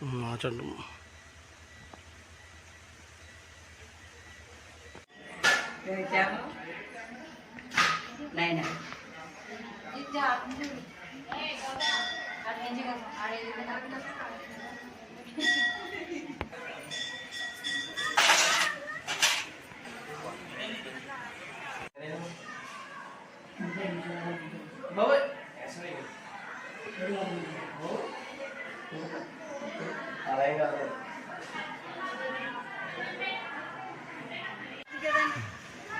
맞아요. này này Bố ơi. Bố. Bố.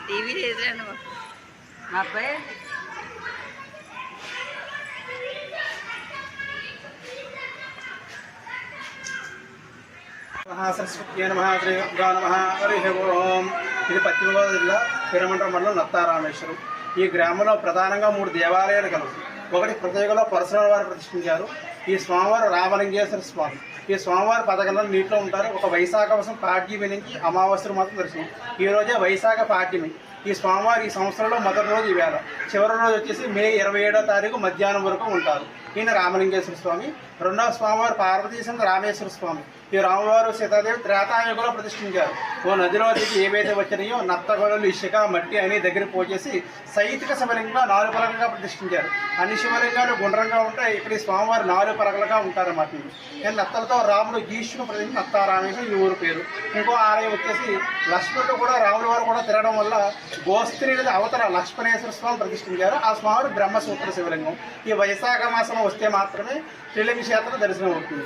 TV లేదు మా అబ్బాయి? మహాసరస్వత్యే నమ శ్రీ దుర్గా నమ హరి ఓం. ఇది పశ్చిమ గోదావరి జిల్లా పిరమండ్ర మండలం నత్తారామేశ్వరం. ఈ గ్రామంలో ప్రధానంగా మూడు దేవాలయాలు కలవు. ఒకటి కృతయుగంలో పరశురామ వారు ప్రతిష్ఠించారు. ఈ స్వామివారు రామలింగేశ్వర స్వామి. ఈ స్వామివారి పథకంలో నీటిలో ఉంటారు. ఒక వైశాఖ వసం పాడ్యమి నుంచి అమావాస్య మాత్రం దర్శనం. ఈ రోజే వైశాఖ పాడ్యమి. ఈ స్వామివారు ఈ సంవత్సరంలో మొదటి రోజు ఈ వేళ. చివరి రోజు వచ్చేసి మే ఇరవై ఏడో తారీఖు మధ్యాహ్నం వరకు ఉంటారు. ఈయన రామలింగేశ్వర స్వామి. రెండవ స్వామివారు పార్వతీశంద్ర రామేశ్వర స్వామి. ఈ రామవారు సీతాదేవి త్రేతాయుగంలో ప్రతిష్ఠించారు. ఓ నదిలో దిగి ఏవైతే వచ్చినాయో నత్తగొడలు ఇసుక మట్టి అని దగ్గర పోచేసి సైతిక శివలింగంగా నాలుగు పలకలుగా ప్రతిష్ఠించారు. అన్ని శివలింగాలు గుండ్రంగా ఉంటాయి. ఇక్కడ ఈ స్వామివారు నాలుగు పలకలుగా ఉంటారన్నమాట ఇవి. ఈ నత్తలతో రాముడు గీష్ను ప్రతి నత్తారామేశ్వరం ఈ ఊరు పేరు. ఇంకో ఆలయం వచ్చేసి లక్ష్మణుడు కూడా రాముల వారు కూడా తిరగడం వల్ల గోస్త్రి అవతల లక్ష్మణేశ్వర స్వామి ప్రతిష్ఠించారు. ఆ స్వామి బ్రహ్మసూత్ర శివలింగం. ఈ వైశాఖ మాసం వస్తే మాత్రమే త్రిలింగ క్షేత్రం దర్శనం అవుతుంది.